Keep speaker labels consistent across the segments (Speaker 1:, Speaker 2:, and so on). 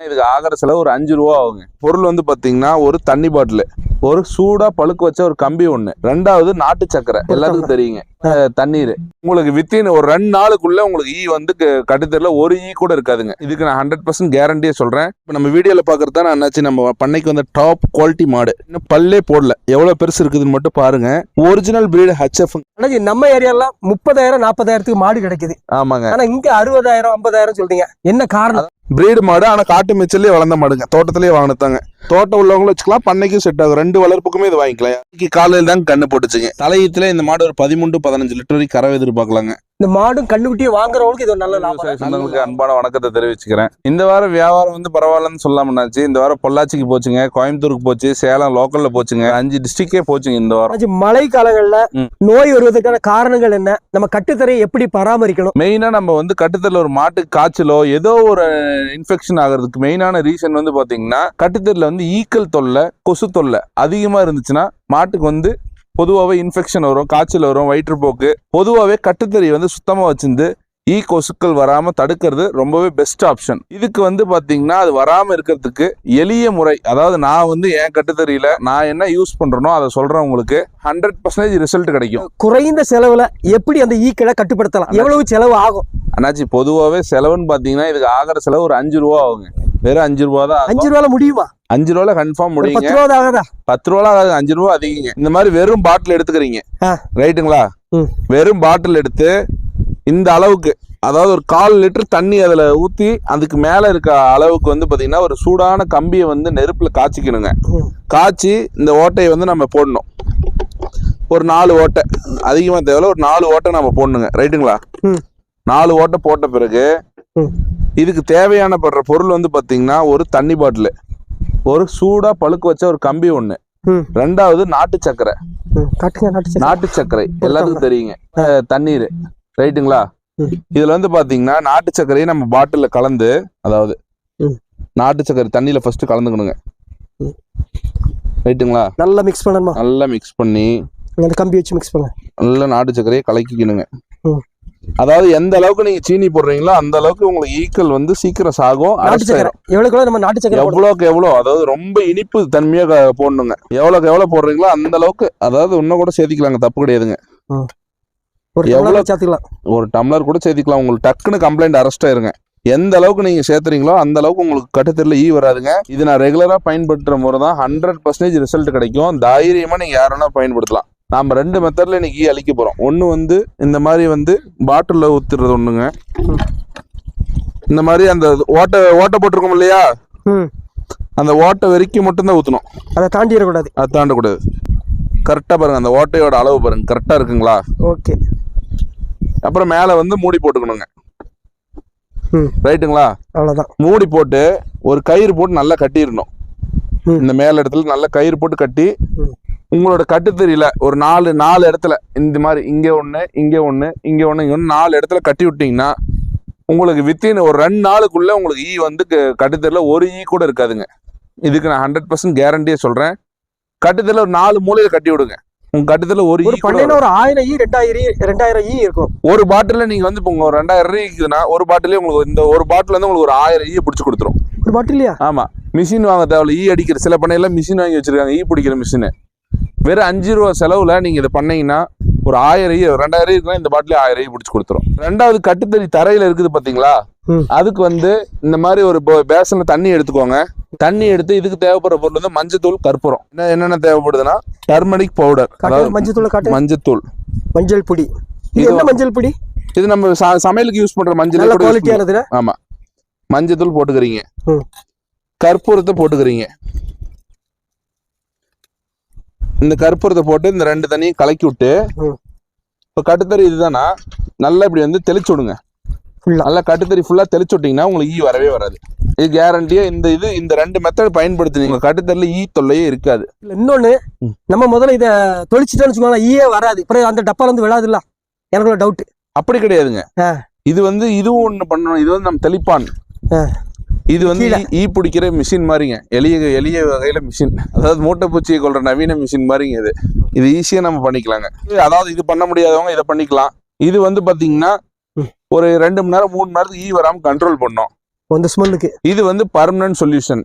Speaker 1: இதுக்கு ஆகிற செலவு ஒரு அஞ்சு ரூபா ஆகுங்க. பொருள் வந்து பாத்தீங்கன்னா ஒரு தண்ணி பாட்டில் ஒரு சூடா பழுக்க வச்ச ஒரு கம்பி ஒண்ணு ரெண்டாவது நாட்டு சக்கரை எல்லாத்துக்கும் தெரியுங்க. தண்ணீர். உங்களுக்கு வித்தின் ஒரு ரெண்டு நாளுக்குள்ள உங்களுக்கு ஈ வந்து க- கட்டுத்தெருல ஒரு ஈ கூட இருக்காதுங்க. இதுக்கு நான் ஹண்ட்ரட் பர்சன்ட் கேரண்டியா சொல்றேன். இப்போ நம்ம வீடியோல பாக்குறது தான் என்னாச்சு நம்ம பண்ணைக்கு வந்த டாப் குவாலிட்டி மாடு. இன்னும் பல்லே போடல. எவ்வளவு பெருசு இருக்குதுன்னு மட்டும் பாருங்க. ஒரிஜினல் பிரீடு ஹெச்எஃப்
Speaker 2: அண்ணாச்சி நம்ம ஏரியால முப்பதாயிரம் நாற்பதாயிரத்துக்கு மாடு கிடைக்குது.
Speaker 1: ஆமாங்க.
Speaker 2: ஆனா இங்க அறுபதாயிரம் ஐம்பதாயிரம் சொல்றீங்க. என்ன காரணம்?
Speaker 1: பிரீடு மாடு ஆனால் காட்டு மேய்ச்சல்லே வளர்ந்த மாடுங்க. தோட்டத்திலேயே வாங்கினதாங்க தோட்டம் உள்ளவங்களும் வச்சுக்கலாம் பண்ணைக்கும் செட் ஆகும். ரெண்டு வளர்ப்புக்குமே இது வாங்கிக்கலாம். இன்னைக்கு காலையில் தான் கண்ணு போட்டுச்சுங்க. தலையத்துல இந்த மாடு ஒரு பதிமூணு டு பதினஞ்சு லிட்டர் வரைக்கும் கறவை எதிர்பார்க்கலாங்க.
Speaker 2: இந்த மாடும் கண்ணுக்குட்டியை வாங்குறவங்களுக்கு இது ஒரு நல்ல லாபம்.
Speaker 1: சொந்தங்களுக்கு அன்பான வணக்கத்தை தெரிவிச்சுக்கிறேன். இந்த வாரம் வியாபாரம் வந்து பரவாயில்லன்னு சொல்லாமனாச்சு இந்த வாரம் பொள்ளாச்சிக்கு போச்சுங்க கோயம்புத்தூருக்கு போச்சு சேலம் லோக்கல்ல போச்சுங்க அஞ்சு டிஸ்ட்ரிக்டே போச்சுங்க இந்த வாரம்.
Speaker 2: மழை காலங்கள்ல. நோய் வருவதற்கான காரணங்கள் என்ன? நம்ம கட்டுத்தரையை எப்படி பராமரிக்கணும்?
Speaker 1: மெயினா நம்ம வந்து கட்டுத்தரில் ஒரு மாட்டுக்கு காய்ச்சலோ ஏதோ ஒரு இன்ஃபெக்ஷன் ஆகிறதுக்கு மெயினான ரீசன் வந்து பாத்தீங்கன்னா கட்டுத்தரில் வந்து ஈக்கள் தொல்லை கொசு தொல்லை அதிகமா இருந்துச்சுன்னா மாட்டுக்கு வந்து பொதுவாகவே இன்ஃபெக்ஷன் வரும் காய்ச்சல் வரும் வயிற்றுப்போக்கு. பொதுவாகவே கட்டுத்தறி வந்து சுத்தமாக வச்சிருந்து ஈ கொசுக்கள் வராம தடுக்கிறது ரொம்பவே பெஸ்ட் ஆப்ஷன் இதுக்கு வந்து பாத்தீங்கன்னா அது வராம இருக்கிறதுக்கு எளிய முறை அதாவது நான் வந்து என் கட்டுத்தறியில நான் என்ன யூஸ் பண்றேனோ அதை சொல்றேன் உங்களுக்கு. ஹண்ட்ரட் பர்சன்டேஜ் ரிசல்ட் கிடைக்கும்.
Speaker 2: குறைந்த செலவுல எப்படி அந்த ஈக்களை கட்டுப்படுத்தலாம்? எவ்வளவு செலவு ஆகும்?
Speaker 1: அண்ணாச்சி பொதுவாகவே செலவுன்னு பார்த்தீங்கன்னா இதுக்கு ஆகிற செலவு ஒரு அஞ்சு ரூபா ஆகுங்க. வெறும் அஞ்சு ரூபா தான்
Speaker 2: அஞ்சு ரூபால முடியுமா?
Speaker 1: அஞ்சு ரூபால கன்ஃபார்ம் முடியுங்க.
Speaker 2: பத்து ரூபா ஆகாதா?
Speaker 1: பத்து ரூபா ஆகாது அஞ்சு ரூபா அதிகங்க. இந்த மாதிரி வெறும் பாட்டில் எடுத்துக்கிறீங்க. ரைட்டுங்களா. வெறும் பாட்டில் எடுத்து இந்த அளவுக்கு அதாவது ஒரு கால் லிட்டர் தண்ணி அதில் ஊற்றி அதுக்கு மேலே இருக்க அளவுக்கு வந்து பார்த்தீங்கன்னா ஒரு சூடான கம்பியை வந்து நெருப்பில் காய்ச்சிக்கணுங்க. காய்ச்சி இந்த ஓட்டையை வந்து நம்ம போடணும். ஒரு நாலு ஓட்டை. அதிகமாக தேவையில்ல ஒரு நாலு ஓட்டை நம்ம போடணுங்க. ரைட்டுங்களா. நாலு ஓட்டை போட்ட பிறகு. இதுக்கு தேவையான படுற பொருள் வந்து பார்த்தீங்கன்னா ஒரு தண்ணி பாட்டில். ஒரு சூடாக பழுக்க வச்ச ஒரு கம்பி ஒன்று. ரெண்டாவது நாட்டு
Speaker 2: காட்டுங்க நாட்டு
Speaker 1: சர்க்கரை எல்லாத்துக்கும் தெரியுங்க. தண்ணீர். ரைட்டுங்களா. இதுல வந்து பாத்தீங்கன்னா நாட்டு சர்க்கரையை நம்ம பாட்டில்ல கலந்து அதாவது. நாட்டு சர்க்கரை தண்ணியில ஃபர்ஸ்ட் கலந்துக்கணுங்க. ரைட்டுங்களா?
Speaker 2: நல்லா மிக்ஸ் பண்ணணுமா?
Speaker 1: நல்லா மிக்ஸ் பண்ணி
Speaker 2: அந்த கம்பி வச்சு மிக்ஸ் பண்ண.
Speaker 1: நல்லா நாட்டு சர்க்கரையை கலக்கிக்கணுங்க. அதாவது எந்த அளவுக்கு நீங்க சீனி போடுறீங்களோ அந்த அளவுக்கு உங்களுக்கு ஈக்கள் வந்து சீக்கிரம் சாகும்.
Speaker 2: எவ்வளவுக்குள்ள நம்ம நாட்டு சக்கரை?
Speaker 1: எவ்வளோக்கு எவ்வளோ அதாவது ரொம்ப இனிப்பு தன்மையா க- போடணுங்க. எவ்வளோக்கு எவ்வளோ போடுறீங்களோ அந்த அளவுக்கு அதாவது இன்னும் கூட சேர்த்திக்கலாங்க தப்பு கிடையாதுங்க.
Speaker 2: ஒரு
Speaker 1: எவ்வளவு-
Speaker 2: டம்ளர் சேர்த்துக்கலாம்
Speaker 1: ஒரு டம்ளர் கூட சேர்த்திக்கலாம் உங்களுக்கு டக்குன்னு கம்ப்ளைண்ட் அரெஸ்ட் ஆயிருங்க. எந்த அளவுக்கு நீங்க சேர்த்துறீங்களோ அந்த அளவுக்கு உங்களுக்கு கட்டுத்தரில் ஈ வராதுங்க. இது நான் ரெகுலரா பயன்படுத்துற முறை தான் ஹண்ட்ரட் பர்சன்டேஜ் ரிசல்ட் கிடைக்கும். தைரியமா நீங்க யாருன்னா பயன்படுத்தலாம். நாம ரெண்டு மெத்தட்ல இன்னைக்கு அழிக்க போறோம். ஒண்ணு வந்து இந்த மாதிரி வந்து பாட்டில்ல ஊத்துறது ஒண்ணுங்க. இந்த மாதிரி அந்த ஓட்டை ஓட்டை போட்டிருக்கோம் இல்லையா? அந்த ஓட்டை வரைக்கும் மட்டும்தான் ஊத்தணும்.
Speaker 2: அதை தாண்டிடக்கூடாது.
Speaker 1: அது தாண்டக்கூடாது. கரெக்டா பாருங்க அந்த ஓட்டையோட அளவு பாருங்க. கரெக்டா இருக்குங்களா?
Speaker 2: ஓகே.
Speaker 1: அப்புறம் மேல வந்து மூடி போட்டுக்கணுங்க. ரைட்டுங்களா
Speaker 2: அவ்வளவுதான்.
Speaker 1: மூடி போட்டு ஒரு கயிறு போட்டு நல்லா கட்டிடணும். இந்த மேல் இடத்துல நல்ல கயிறு போட்டு கட்டி. உங்களோட கட்டுத்தறியில ஒரு நாலு நாலு இடத்துல இந்த மாதிரி இங்க ஒண்ணு இங்க ஒண்ணு இங்க ஒண்ணு இங்க ஒண்ணு நாலு இடத்துல கட்டி விட்டீங்கன்னா உங்களுக்கு வித்தின் ஒரு ரெண்டு நாளுக்குள்ள உங்களுக்கு ஈ வந்து க- கட்டுத்தறில ஒரு ஈ கூட இருக்காதுங்க. இதுக்கு நான் ஹண்ட்ரட் பர்சன்ட் கேரண்டியா சொல்றேன். கட்டுத்தறில ஒரு நாலு மூலையில கட்டி விடுங்க. உங்க கட்டுத்தறில ஒரு
Speaker 2: பண்ணையில ஒரு ஆயிரம் ஈ ரெண்டாயிரம் ஈ ரெண்டாயிரம் ஈ இருக்கும்.
Speaker 1: ஒரு பாட்டில நீங்க வந்து இப்போ ஒரு ரெண்டாயிரம் இருக்குதுன்னா ஒரு பாட்டிலே உங்களுக்கு இந்த ஒரு பாட்டில் வந்து உங்களுக்கு ஒரு ஆயிரம் ஈ பிடிச்சி கொடுத்துரும்.
Speaker 2: ஒரு பாட்டில் இல்லையா
Speaker 1: ஆமா. மிஷின் வாங்க தேவையில்ல ஈ அடிக்கிற சில பண்ணையில மிஷின் வாங்கி வச்சிருக்காங்க ஈ பிடிக்கிற மிஷின் வெறும் அஞ்சு ரூபா செலவுல நீங்க இதை பண்ணீங்கன்னா ஒரு ஆயிரம் ரெண்டாயிரம் இருக்குன்னா இந்த பாட்டிலே ஆயிரம் பிடிச்சி கொடுத்துரும். ரெண்டாவது கட்டுத்தறி தரையில இருக்குது பாத்தீங்களா?
Speaker 2: ம்.
Speaker 1: அதுக்கு வந்து இந்த மாதிரி ஒரு போ- பேசன்ல தண்ணி எடுத்துக்கோங்க. தண்ணி எடுத்து இதுக்கு தேவைப்படுற பொருள் வந்து மஞ்சத்தூள் கற்பூரம். என்ன என்னென்ன தேவைப்படுதுன்னா டர்மரிக் பவுடர்.
Speaker 2: காட்டு
Speaker 1: அதாவது
Speaker 2: மஞ்சள் தூளை காட்டு?
Speaker 1: மஞ்சத்தூள்.
Speaker 2: மஞ்சள் பொடி. இது மஞ்சள் பொடி?
Speaker 1: இது நம்ம சமையலுக்கு யூஸ் பண்ற மஞ்சள்
Speaker 2: நல்ல
Speaker 1: கூட use
Speaker 2: குவாலிட்டியானது
Speaker 1: ஆமா. மஞ்சத்தூள் போட்டுக்கிறீங்க. கற்பூரத்தை போட்டுக்கிறீங்க. இந்த கற்பூரத்தை போட்டு இந்த ரெண்டு தண்ணியும் கலக்கி விட்டு. இப்போ கட்டுத்தறி இதுதானா? நல்லா இப்படி வந்து தெளிச்சு விடுங்க. நல்லா கட்டுத்தறி ஃபுல்லா தெளிச்சு விட்டீங்கன்னா உங்களுக்கு ஈ வரவே வராது. இது கேரண்டியா இந்த இது இந்த ரெண்டு மெத்தட் பயன்படுத்துனீங்க. உங்க கட்டுத்தறில ஈ தொல்லையே இருக்காது. ம்.
Speaker 2: நம்ம முதல்ல இத தொளிச்சிட்டோம்னு வச்சுக்கோங்களேன் ஈயே வராது. அப்புறம் அந்த டப்பால வந்து விழாதுல்ல? எனக்கு டவுட்
Speaker 1: அப்படி கிடையாதுங்க. இது வந்து இதுவும் ஒண்ணு பண்ணணும். இது வந்து நம்ம தெளிப்பான். இது வந்து. ஈ- பிடிக்கிற மிஷின் மாதிரிங்க எளிய எளிய வகையில மிஷின் அதாவது மூட்டை பூச்சியை கொள்ற நவீன மிஷின் மாதிரிங்க இது. இது ஈஸியா நம்ம பண்ணிக்கலாங்க. அதாவது இது பண்ண முடியாதவங்க இதை பண்ணிக்கலாம். இது வந்து பாத்தீங்கன்னா. ஒரு ரெண்டு மணி நேரம் மூணு மணி நேரத்துக்கு ஈ வராம கண்ட்ரோல் பண்ணோம்.
Speaker 2: இந்த ஸ்மெல்லுக்கு
Speaker 1: இது வந்து பர்மனன்ட் சொல்யூஷன்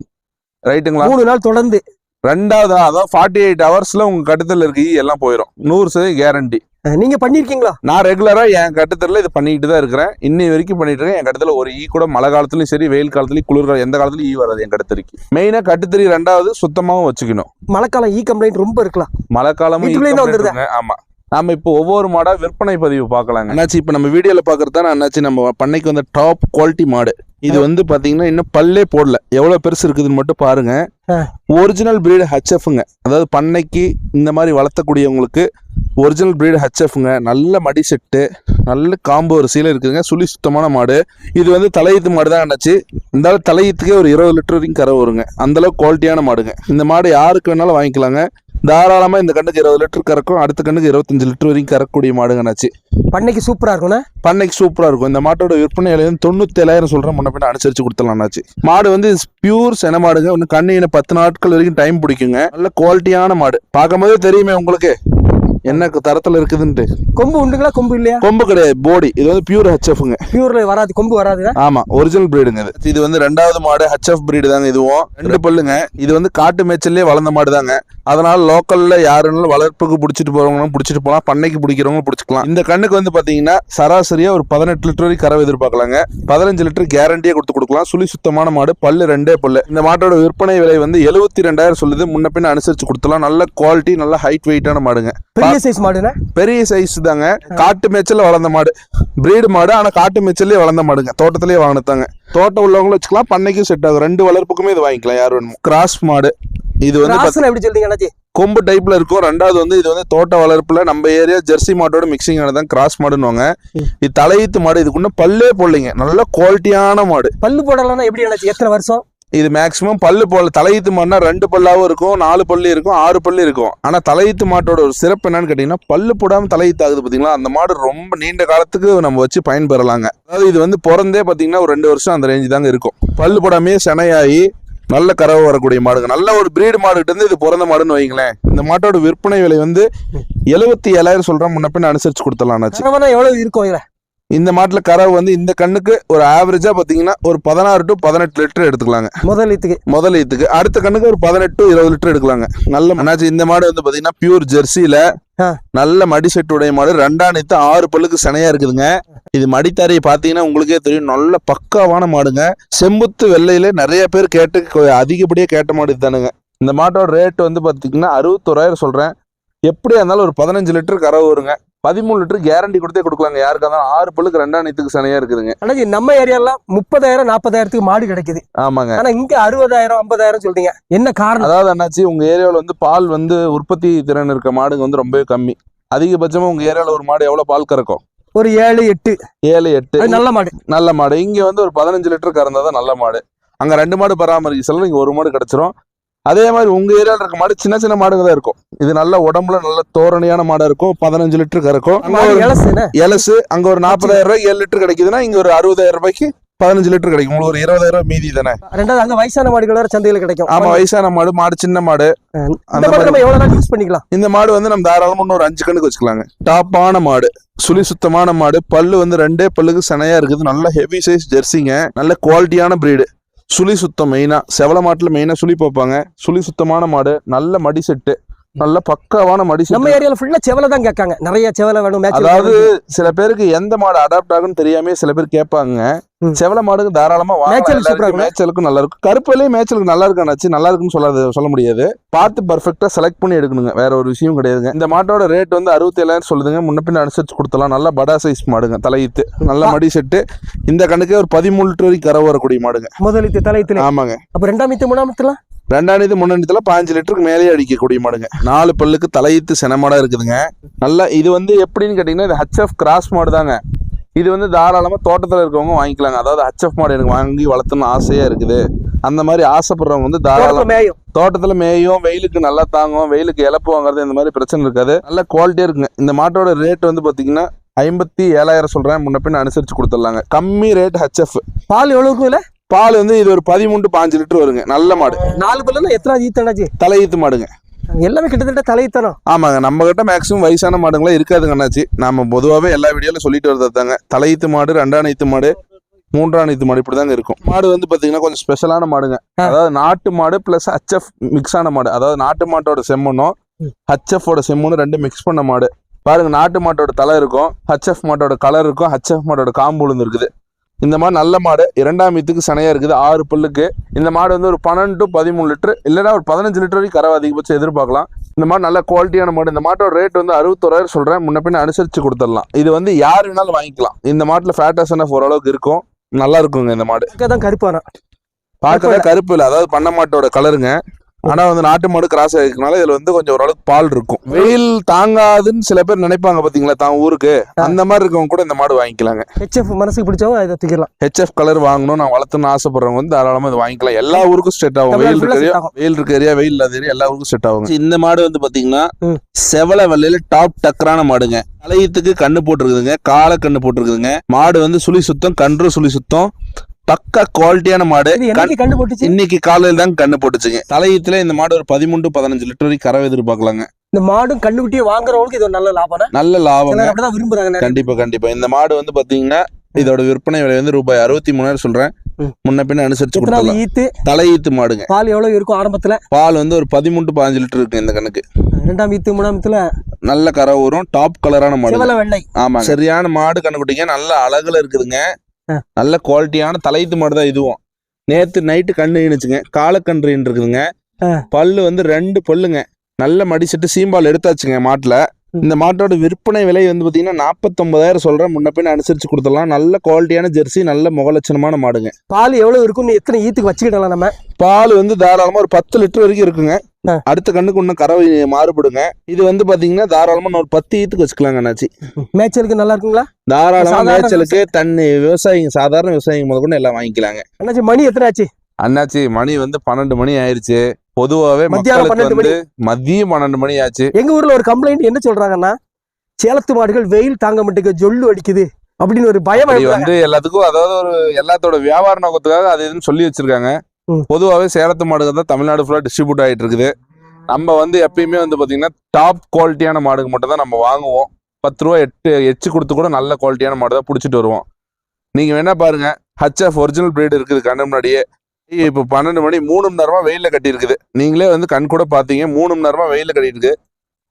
Speaker 1: ரைட்டுங்களா
Speaker 2: மூணு நாள் தொடர்ந்து.
Speaker 1: ரெண்டாவது அதாவது ஃபார்ட்டி எயிட் ஹவர்ஸ்ல உங்க கட்டுத்தல் இருக்க ஈ எல்லாம் போயிடும் நூறு சதவீதம் கேரண்டி
Speaker 2: நீங்க பண்ணிருக்கீங்களா?
Speaker 1: நான் ரெகுலரா என் கட்டுத்தரில் இது பண்ணிட்டு தான் இருக்கிறேன். இன்னி வரைக்கும் பண்ணிட்டு இருக்கேன். என் கட்டத்துல ஒரு ஈ கூட மழை காலத்துலயும் சரி வெயில் காலத்துலயும் குளிர் எந்த காலத்துலயும் ஈ வராது என் கட்டுத்தறிக்கு மெயினா கட்டுத்தறி ரெண்டாவது சுத்தமாவும் வச்சுக்கணும்.
Speaker 2: மழைக்காலம் ஈ கம்ப்ளைண்ட் ரொம்ப இருக்கலாம்
Speaker 1: இருக்குங்க. ஆமா. நாம இப்போ ஒவ்வொரு மாடா விற்பனை பதிவு பார்க்கலாங்க. அண்ணாச்சி இப்போ நம்ம வீடியோல பாக்குறது தான் அண்ணாச்சி நம்ம பண்ணைக்கு வந்த டாப் குவாலிட்டி மாடு. இது வந்து பாத்தீங்கன்னா இன்னும் பல்லே போடல. எவ்வளவு பெருசு இருக்குதுன்னு மட்டும் பாருங்க. ஒரிஜினல் பிரீடு ஹச்எஃப்ங்க அதாவது பண்ணைக்கு இந்த மாதிரி வளர்த்தக்கூடியவங்களுக்கு ஒரிஜினல் பிரீடு ஹச்எஃப்ங்க நல்ல மடி செட்டு நல்ல காம்பு வரிசையில் இருக்குதுங்க. சுழி சுத்தமான மாடு. இது வந்து தலையீத்து மாடு தான் அண்ணாச்சி அளவு தலையீத்துக்கே ஒரு இருபது லிட்டர் வரைக்கும் கரை வருங்க. அந்த அளவுக்கு குவாலிட்டியான மாடுங்க. இந்த மாடு யாருக்கு வேணாலும் வாங்கிக்கலாங்க. தாராளமா இந்த கண்ணுக்கு இருபது லிட்டர் கறக்கும் அடுத்த கண்ணுக்கு இருபத்தஞ்சு லிட்டர் வரைக்கும் கறக்கக்கூடிய மாடுங்க அண்ணாச்சி
Speaker 2: பண்ணைக்கு சூப்பரா இருக்கும்ண்ணே?
Speaker 1: பண்ணைக்கு சூப்பரா இருக்கும். இந்த மாட்டோட விற்பனை விலை வந்து தொண்ணூத்தி ஏழாயிரம் சொல்றேன். முன்ன பின்ன அனுசரிச்சு கொடுத்துடலாம் அண்ணாச்சி மாடு வந்து பியூர் சென மாடுங்க. இன்னும் கண்ணு பத்து நாட்கள் வரைக்கும் டைம் பிடிக்குங்க. நல்ல குவாலிட்டியான மாடு. பார்க்கும்போதே தெரியுமே உங்களுக்கு. என்ன தரத்துல இருக்குதுன்ட்டு.
Speaker 2: கொம்பு உண்டுங்களா? கொம்பு இல்லையா?
Speaker 1: கொம்பு கிடையாது. போடி இது வந்து பியூர் ஹச்எஃப்ங்க
Speaker 2: பியூர்ல வராது. கொம்பு வராது
Speaker 1: ஆமா. ஒரிஜினல் பிரீடுங்க இது. இது வந்து ரெண்டாவது மாடு ஹச்எஃப் பிரீடு தாங்க இதுவும். ரெண்டு பல்லுங்க. இது வந்து காட்டு மேய்ச்சல்லே வளர்ந்த மாடு தாங்க அதனால லோக்கல்ல யாருனாலும் வளர்ப்புக்கு பிடிச்சிட்டு போறவங்களும் பிடிச்சிட்டு போகலாம் பண்ணைக்கு பிடிக்கிறவங்க பிடிச்சிக்கலாம். இந்த கண்ணுக்கு வந்து பாத்தீங்கன்னா சராசரியா ஒரு பதினெட்டு லிட்டர் வரைக்கும் கறவை எதிர்பார்க்கலாங்க. பதினஞ்சு லிட்டர் கேரண்டியே கொடுத்து கொடுக்கலாம். சுழி சுத்தமான மாடு. பல்லு ரெண்டே பல்லு. இந்த மாட்டோட விற்பனை விலை வந்து எழுபத்தி ரெண்டாயிரம் சொல்லுது. முன்ன பின்ன அனுசரிச்சு கொடுத்துலாம் நல்ல குவாலிட்டி நல்ல ஹைட் வெயிட்டான மாடுங்க.
Speaker 2: பெரிய சைஸ் மாடுண்ணே
Speaker 1: பெரிய சைஸ் தாங்க. காட்டு மேய்ச்சல்ல வளர்ந்த மாடு. பிரீடு மாடு ஆனா காட்டு மேய்ச்சல்லே வளர்ந்த மாடுங்க. தோட்டத்திலேயே வாங்கினதாங்க தோட்டம் உள்ளவங்களும் வச்சுக்கலாம் பண்ணைக்கும் செட் ஆகும் ரெண்டு வளர்ப்புக்குமே இது வாங்கிக்கலாம் யார் வேணுமோ. கிராஸ் மாடு. இது வந்து
Speaker 2: எப்படி சொல்றீங்க
Speaker 1: கொம்பு டைப்ல இருக்கும். ரெண்டாவது வந்து இது வந்து தோட்ட வளர்ப்புல நம்ம ஏரியா ஜெர்சி மாட்டோட மிக்சிங் ஆனதான் கிராஸ் மாடுன்னுவாங்க. இது தலையீத்து மாடு. இதுக்குள்ள பல்லே போடலைங்க. நல்ல குவாலிட்டியான மாடு.
Speaker 2: பல்லு போடலாம்னா எப்படி எத்தனை வருஷம்?
Speaker 1: இது மேக்ஸிமம் பல்லு போல தலையீத்து மாடுனா ரெண்டு பல்லாவும் இருக்கும் நாலு பல்லு இருக்கும் ஆறு பல்லு இருக்கும். ஆனா தலையீத்து மாட்டோட ஒரு சிறப்பு என்னன்னு கேட்டீங்கன்னா பல்லு போடாம தலையீத்து ஆகுது பாத்தீங்களா? அந்த மாடு ரொம்ப நீண்ட காலத்துக்கு நம்ம வச்சு பயன்பெறலாங்க. அதாவது இது வந்து பிறந்தே பாத்தீங்கன்னா ஒரு ரெண்டு வருஷம் அந்த ரேஞ்சு தாங்க இருக்கும். பல்லு போடாமே செனையாகி நல்ல கறவை வரக்கூடிய மாடுங்க. நல்ல ஒரு பிரீடு மாடுகிட்ட இருந்து இது பிறந்த மாடுன்னு வைங்களேன். இந்த மாட்டோட விற்பனை விலை வந்து எழுபத்தி ஏழாயிரம் சொல்றேன். முன்ன பின்ன அனுசரிச்சு கொடுத்துடலாம்னாச்சு
Speaker 2: கறவைனா எவ்வளவு இருக்கும் இதுல?
Speaker 1: இந்த மாட்டுல கறவை வந்து இந்த கண்ணுக்கு ஒரு ஆவரேஜா பாத்தீங்கன்னா ஒரு பதினாறு டு பதினெட்டு லிட்டர் எடுத்துக்கலாங்க.
Speaker 2: முதலீத்துக்கு
Speaker 1: முதல் இதுக்கு அடுத்த கண்ணுக்கு ஒரு பதினெட்டு இருபது லிட்டர் எடுக்கலாங்க. நல்ல அண்ணாச்சி இந்த மாடு வந்து பாத்தீங்கன்னா பியூர் ஜெர்சியில. நல்ல மடி செட் உடைய மாடு. ரெண்டாம் நீத்து ஆறு பல்லுக்கு சினையா இருக்குதுங்க. இது மடித்தாரியை பாத்தீங்கன்னா உங்களுக்கே தெரியும். நல்ல பக்காவான மாடுங்க. செம்புத்து வெள்ளையில நிறைய பேர் கேட்டு கொ- அதிகப்படியா கேட்ட மாடு இதுதானுங்க. இந்த மாட்டோட ரேட் வந்து பாத்தீங்கன்னா அறுபத்தோராயிரம் சொல்றேன். எப்படியா இருந்தாலும் ஒரு பதினஞ்சு லிட்டர் கறவை வருங்க. பதிமூணு லிட்டர் கேரண்டி கொடுத்தே கொடுக்கலாங்க. யாருக்கா இருந்தாலும் ஆறு பல்லுக்கு ரெண்டாம் நீத்துக்கு சினையா இருக்குதுங்க.
Speaker 2: அண்ணாச்சி நம்ம ஏரியாலாம் முப்பதாயிரம் நாற்பதாயிரத்துக்கு மாடு கிடைக்குது.
Speaker 1: ஆமாங்க.
Speaker 2: ஆனா இங்க அறுபதாயிரம் ஐம்பதாயிரம் சொல்றீங்க. என்ன காரணம்?
Speaker 1: அதாவது அண்ணாச்சி உங்க ஏரியாவில் வந்து பால் வந்து உற்பத்தி திறன் இருக்க மாடுங்க வந்து ரொம்பவே கம்மி. அதிகபட்சமா உங்க ஏரியாவில் ஒரு மாடு எவ்வளவு பால் கறக்கும்?
Speaker 2: ஒரு ஏழு எட்டு.
Speaker 1: ஏழு எட்டு.
Speaker 2: நல்ல மாடு.
Speaker 1: நல்ல மாடு. இங்க வந்து ஒரு பதினஞ்சு லிட்டர் கறந்தாதான் நல்ல மாடு. அங்க ரெண்டு மாடு பராமரிக்க செல்ல இங்க ஒரு மாடு கிடைச்சிரும். அதே மாதிரி உங்க ஏரியாவில் இருக்க மாடு சின்ன சின்ன மாடுங்க தான் இருக்கும். இது நல்ல உடம்புல நல்ல தோரணையான மாடா இருக்கும். பதினஞ்சு லிட்டர் கறக்கும். ஒரு எலசு அங்க ஒரு நாற்பதாயிரம் ரூபாய் ஏழு லிட்டர் கிடைக்குதுன்னா இங்க ஒரு அறுபதாயிரம் ரூபாய்க்கு பதினஞ்சு லிட்டர் கிடைக்கும். உங்களுக்கு ஒரு இருபதாயிரம் ரூபாய் மீதி தானே?
Speaker 2: ரெண்டாவது அங்க வயசான மாடுகள் வேற சந்தையில கிடைக்கும்.
Speaker 1: ஆமா வயசான மாடு மாடு சின்ன மாடு. அந்த
Speaker 2: மாடு
Speaker 1: மாதிரி.
Speaker 2: நம்ம எவ்வளவு நாள் யூஸ் பண்ணிக்கலாம்?
Speaker 1: இந்த மாடு வந்து நம்ம தாராளமா இன்னொரு அஞ்சு கண்ணுக்கு வச்சுக்கலாங்க. டாப்பான மாடு சுழி சுத்தமான மாடு. பல்லு வந்து ரெண்டே பல்லுக்கு சனையா இருக்குது. நல்ல ஹெவி சைஸ் ஜெர்சிங்க. நல்ல குவாலிட்டியான பிரீடு சுழி சுத்தம் மெயினா செவல மாட்டுல மெயினா சுழி பார்ப்பாங்க சுழி சுத்தமான மாடு நல்ல மடி செட்டு நல்ல பக்காவான மடி
Speaker 2: நம்ம ஏரியால ஃபுல்லா செவல தான் கேட்காங்க. நிறைய செவல வேணும்
Speaker 1: அதாவது சில பேருக்கு எந்த மாடு அடாப்ட் ஆகும்னு தெரியாம சில பேர் கேட்பாங்க. செவல மாடுக்கு தாராளமா. மேய்ச்சலுக்கும் நல்லா இருக்கும் கருப்பிலேயே மேய்ச்சலுக்கு நல்லா இருக்கானாச்சு நல்லா இருக்குன்னு சொல்லாது சொல்ல முடியாது. பார்த்து பர்ஃபெக்டா செலக்ட் பண்ணி எடுக்கணுங்க. வேற ஒரு விஷயம் கிடையாதுங்க. இந்த மாட்டோட ரேட் வந்து அறுபத்தி ஏழாயிரம் சொல்லுதுங்க. முன்ன பின்ன அனுசரிச்சு கொடுத்தலாம் நல்ல படா சைஸ் மாடுங்க தலையீத்து. நல்ல மடி செட்டு. இந்த கணக்கே ஒரு பதிமூணு லிட்டர் வரைக்கும் கரை வரக்கூடிய மாடுங்க.
Speaker 2: முதலீட்டு தலையத்துல
Speaker 1: ஆமாங்க.
Speaker 2: அப்ப ரெண்டாம் மீத்து மூணாம் மீத்துலாம்
Speaker 1: ரெண்டாயிரத்து முன்னாடி பாஞ்சு லிட்டருக்கு மேலேயே அடிக்கக்கூடிய மாடுங்க. நாலு பல்லுக்கு தலையீத்து செனமாடா இருக்குதுங்க. நல்லா இது வந்து எப்படின்னு கேட்டிங்கன்னா இது ஹச்எஃப் கிராஸ் மாடு தாங்க இது வந்து தாராளமாக தோட்டத்தில் இருக்கவங்க வாங்கிக்கலாங்க. அதாவது ஹச்எஃப் மாடு எனக்கு வாங்கி வளர்த்தணும்னு ஆசையாக இருக்குது. அந்த மாதிரி ஆசைப்படுறவங்க வந்து தாராளம்
Speaker 2: தோட்டத்துல மேயும்.
Speaker 1: தோட்டத்தில் மேயும் வெயிலுக்கு நல்லா தாங்கும் வெயிலுக்கு இழப்பு வாங்குறது இந்த மாதிரி பிரச்சனை இருக்காது. நல்ல குவாலிட்டியாக இருக்குங்க. இந்த மாட்டோட ரேட் வந்து பார்த்தீங்கன்னா ஐம்பத்தி ஏழாயிரம் சொல்கிறேன் முன்ன பின்ன அனுசரிச்சு கொடுத்துடலாங்க. கம்மி ரேட் ஹச்எஃப்
Speaker 2: பால் எவ்வளவுக்கு இல்ல
Speaker 1: பால் வந்து இது ஒரு பதிமூணு பாஞ்சு லிட்டர் வருங்க. நல்ல மாடு.
Speaker 2: நாலு பல்லுனா எத்தனை ஈத்தனாச்சு
Speaker 1: தலையீத்து மாடுங்க.
Speaker 2: எல்லாமே கிட்டத்தட்ட தலையத்தனம்
Speaker 1: ஆமாங்க நம்ம கிட்ட மேக்ஸிமம் வயசான மாடுங்களா இருக்காதுங்க அண்ணாச்சி. நாம பொதுவாகவே எல்லா வீடியோல சொல்லிட்டு வரதாங்க தலையீத்து மாடு ரெண்டாம் நைத்து மாடு மூன்றாம் நீத்து மாடு இப்படிதாங்க இருக்கும். மாடு வந்து பாத்தீங்கன்னா கொஞ்சம் ஸ்பெஷலான மாடுங்க. அதாவது நாட்டு மாடு பிளஸ் ஹச்எஃப் மிக்ஸ் ஆன மாடு. அதாவது நாட்டு மாட்டோட செம்மண்ணும்
Speaker 2: ம்.
Speaker 1: ஹச்எஃப் செம்மண்ணும் ரெண்டு மிக்ஸ் பண்ண மாடு. பாருங்க நாட்டு மாட்டோட தலை இருக்கும் ஹச்எஃப் மாட்டோட கலர் இருக்கும் ஹச்எஃப் மாட்டோட காம்பு இருக்குது. இந்த மாதிரி நல்ல மாடு இரண்டாம் மீத்துக்கு சனையா இருக்குது ஆறு பல்லுக்கு. இந்த மாடு வந்து ஒரு பன்னெண்டு டு பதிமூணு லிட்டர் இல்லைன்னா ஒரு பதினஞ்சு லிட்டர் வரைக்கும் கறவை அதிகபட்சம் எதிர்பார்க்கலாம். இந்த மாதிரி நல்ல குவாலிட்டியான மாடு. இந்த மாட்டோட ரேட் வந்து அறுபத்தோராயிரம் சொல்றேன். முன்ன பின்ன அனுசரிச்சு கொடுத்துடலாம். இது வந்து யார் வேணாலும் வாங்கிக்கலாம். இந்த மாட்டுல ஃபேட்டஸ் ஓரளவுக்கு இருக்கும். நல்லா இருக்குங்க இந்த மாடு.
Speaker 2: தான் கருப்பானா
Speaker 1: பார்க்கறத கருப்பு இல்லை. அதாவது பண்ண மாட்டோட கலருங்க ஆனா வந்து நாட்டு மாடு கிராஸ் ஆகிருக்கனால இதுல வந்து கொஞ்சம் ஓரளவுக்கு பால் இருக்கும். வெயில் தாங்காதுன்னு சில பேர் நினைப்பாங்க பாத்தீங்களா தான் ஊருக்கு? அந்த மாதிரி இருக்கவங்க கூட இந்த மாடு வாங்கிக்கலாங்க.
Speaker 2: ஹெச்எஃப் மனசுக்கு பிடிச்சவங்க இதை தூக்கிடலாம்
Speaker 1: ஹெச்எஃப் கலர் வாங்கணும் நான் வளர்த்துன்னு ஆசைப்படுறவங்க வந்து தாராளமா இது வாங்கிக்கலாம். எல்லா ஊருக்கும் செட் ஆகும். வெயில் இருக்க ஏரியா. வெயில் இருக்க ஏரியா வெயில் இல்லாத ஏரியா எல்லா ஊருக்கும் செட் ஆகும் இந்த மாடு வந்து பாத்தீங்கன்னா. செவல வெள்ளையில டாப் டக்கரான மாடுங்க. தலையத்துக்கு கண்ணு போட்டிருக்குதுங்க காலை கண்ணு போட்டிருக்குதுங்க. மாடு வந்து சுழி சுத்தம் கன்று சுழி சுத்தம். பக்கா குவாலிட்டியான மாடு.
Speaker 2: கண்டு போட்டுச்சு
Speaker 1: இன்னைக்கு காலையில தான் கண்ணு போட்டுச்சுங்க தலையத்துல இந்த மாடு ஒரு பதிமூணு பதினஞ்சு லிட்டர் வரைக்கும் கறவை எதிர்பார்க்கலாங்க.
Speaker 2: இந்த மாடும் கண்டுக்குட்டியை வாங்குறவங்களுக்கு இது ஒரு நல்ல லாபம்
Speaker 1: நல்ல
Speaker 2: அப்படிதான் விரும்புறாங்க.
Speaker 1: கண்டிப்பா கண்டிப்பா. இந்த மாடு வந்து பாத்தீங்கன்னா இதோட விற்பனை விலை வந்து ரூபாய் அறுபத்தி மூணாயிரம் சொல்றேன். முன்ன பின்ன அனுசரிச்சு கொடுத்துடலாம்.
Speaker 2: ஈத்து?
Speaker 1: தலையீத்து மாடுங்க.
Speaker 2: பால் எவ்வளவு இருக்கும் ஆரம்பத்துல?
Speaker 1: பால் வந்து ஒரு பதிமூணு பதினஞ்சு லிட்டர் இருக்கு இந்த கணக்கு
Speaker 2: ரெண்டாம் ஈத்து மூணாம் ஈத்துல?
Speaker 1: நல்ல கரை வரும் டாப் கலரான மாடு
Speaker 2: வெள்ளை.
Speaker 1: ஆமா சரியான மாடு கண்ணுக்குட்டிங்க நல்ல அழகுல இருக்குதுங்க. நல்ல குவாலிட்டியான தலையீத்து மாடு தான் இதுவும் நேத்து நைட்டு கண்ணு ஈனுச்சுங்க காலக்கன்று இருக்குதுங்க. பல்லு வந்து ரெண்டு பல்லுங்க. நல்ல மடிச்சிட்டு சீம்பால் எடுத்தாச்சுங்க மாட்டுல. இந்த மாட்டோட விற்பனை விலை வந்து பாத்தீங்கன்னா நாற்பத்தொன்பதாயிரம் சொல்றேன். முன்ன பின்ன அனுசரிச்சு கொடுத்துடலாம். நல்ல குவாலிட்டியான ஜெர்சி நல்ல முகலட்சணமான மாடுங்க.
Speaker 2: பால் எவ்வளவு இருக்கும் எத்தனை ஈத்துக்கு வச்சுக்கிடலாம் நம்ம?
Speaker 1: பால் வந்து தாராளமா ஒரு பத்து லிட்டர் வரைக்கும் இருக்குங்க. அடுத்த கண்ணுக்கு இன்னும் கறவை மாறுபடுங்க. இது வந்து பாத்தீங்கன்னா தாராளமா ஒரு பத்து ஈத்துக்கு வச்சுக்கலாங்க அண்ணாச்சி.
Speaker 2: மேய்ச்சலுக்கு நல்லா இருக்குங்களா?
Speaker 1: தாராளமா மேய்ச்சலுக்கு தண்ணி விவசாயிங்க சாதாரண விவசாயிங்க முதற்கொண்டு எல்லாம் வாங்கிக்கலாங்க.
Speaker 2: அண்ணாச்சி மணி எத்தனை ஆச்சு
Speaker 1: அண்ணாச்சி மணி வந்து பன்னெண்டு மணி ஆயிருச்சு. பொதுவாவே
Speaker 2: மத்தியானம்
Speaker 1: மக்களுக்கு
Speaker 2: 12
Speaker 1: வந்து மதியம் பன்னெண்டு மணி ஆச்சு.
Speaker 2: எங்க ஊர்ல ஒரு கம்ப்ளைண்ட் என்ன சொல்றாங்கன்னா சேலத்து மாடுகள் வெயில் தாங்க மாட்டேங்குது ஜொல்லு அடிக்குது அப்படின்னு ஒரு பயம்.
Speaker 1: வந்து எல்லாத்துக்கும் அதாவது ஒரு எல்லாத்தோட வியாபார நோக்கத்துக்காக அது இதுன்னு சொல்லி வச்சிருக்காங்க.
Speaker 2: ம்.
Speaker 1: பொதுவாவே சேலத்து மாடுகள் தான் தமிழ்நாடு ஃபுல்லா டிஸ்ட்ரிபியூட் ஆயிட்டு இருக்குது நம்ம வந்து எப்பயுமே வந்து பாத்தீங்கன்னா டாப் குவாலிட்டியான மாடுக்கு மட்டும் தான் நம்ம வாங்குவோம். பத்து ரூபா எட்டு எச்சு கொடுத்து கூட நல்ல குவாலிட்டியான மாடு தான் பிடிச்சிட்டு வருவோம். நீங்க வேணா பாருங்க ஹச்எஃப் ஒரிஜினல் பிரீடு இருக்குது கண்ணு முன்னாடியே. இப்போ பன்னெண்டு மணி மூணு மணி நேரமா வெயில்ல கட்டி இருக்குது நீங்களே வந்து கண் கூட பாத்தீங்க மூணு மணி நேரமா வெயில்ல கட்டிட்டு இருக்கு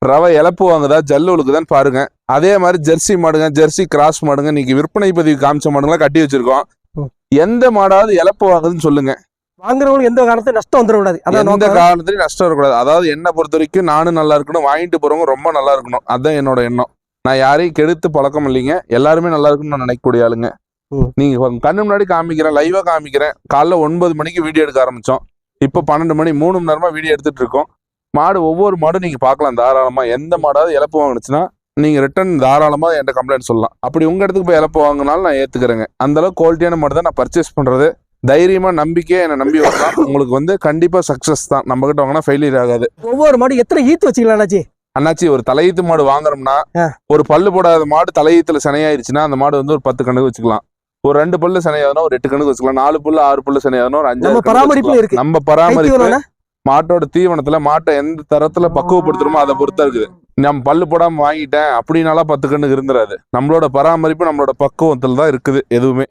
Speaker 1: ரவை இழப்பு வாங்குதா ஜல்லு உழுக்குதான்னு பாருங்க. அதே மாதிரி ஜெர்சி மாடுங்க ஜெர்சி கிராஸ் மாடுங்க நீங்க விற்பனை பதிவு காமிச்ச மாடுங்களாம் கட்டி வச்சிருக்கோம். எந்த மாடாவது இழப்பு வாங்குதுன்னு சொல்லுங்க.
Speaker 2: வாங்குறவங்களுக்கு எந்த காரணத்தையும் நஷ்டம் வந்துடக்கூடாது. அதான்
Speaker 1: எந்த. காரணத்திலையும் நஷ்டம் வரக்கூடாது. அதாவது என்ன பொறுத்த வரைக்கும் நானும் நல்லா இருக்கணும் வாங்கிட்டு போறவங்க ரொம்ப நல்லா இருக்கணும். அதுதான் என்னோட எண்ணம். நான் யாரையும் கெடுத்து பழக்கம் இல்லைங்க. எல்லாருமே நல்லா இருக்குன்னு நான் நினைக்கக்கூடிய ஆளுங்க. நீங்க கண்ணு முன்னாடி காமிக்கிறேன் லைவா காமிக்கிறேன். காலைல ஒன்பது மணிக்கு வீடியோ எடுக்க ஆரம்பிச்சோம். இப்போ பன்னெண்டு மணி மூணு மணி நேரமா வீடியோ எடுத்துட்டு இருக்கோம். மாடு ஒவ்வொரு மாடும் நீங்க பார்க்கலாம். தாராளமா எந்த மாடாவது இழப்பு வாங்குனுச்சுன்னா நீங்க ரிட்டர்ன் தாராளமா என்கிட்ட கம்ப்ளைண்ட் சொல்லலாம். அப்படி உங்க இடத்துக்கு போய் இழப்பு வாங்கினாலும் நான் ஏத்துக்கிறேங்க. அந்த அளவுக்கு குவாலிட்டியான மாடு தான் நான் பர்ச்சேஸ் பண்றது. தைரியமா நம்பிக்கையா என்னை நம்பி வரலாம். உங்களுக்கு வந்து கண்டிப்பா சக்சஸ் தான். நம்ம கிட்ட வாங்கினா ஃபெயிலியர் ஆகாது.
Speaker 2: ஒவ்வொரு மாடு எத்தனை ஈத்து வச்சுக்கலாம் அண்ணாச்சி?
Speaker 1: அண்ணாச்சி ஒரு தலையீத்து மாடு வாங்குறோம்னா. ஒரு பல்லு போடாத மாடு தலையீத்துல சினையாயிருச்சுன்னா அந்த மாடு வந்து ஒரு பத்து கணக்கு வச்சுக்கலாம். ஒரு ரெண்டு பல்லு சினையாதுன்னா ஒரு எட்டு கணக்கு வச்சுக்கலாம். நாலு பல்லு ஆறு பல்லு சினையாதுன்னா ஒரு அஞ்சு
Speaker 2: நம்ம பராமரிப்புல இருக்கு.
Speaker 1: நம்ம பராமரிப்பு மாட்டோட தீவனத்துல மாட்டை எந்த தரத்துல பக்குவப்படுத்துறோமோ அதை பொறுத்தா இருக்குது. நம்ம பல்லு போடாம வாங்கிட்டேன் அப்படின்னாலாம் பத்து கண்ணுக்கு இருந்துராது. நம்மளோட பராமரிப்பு நம்மளோட பக்குவத்துல தான் இருக்குது எதுவுமே.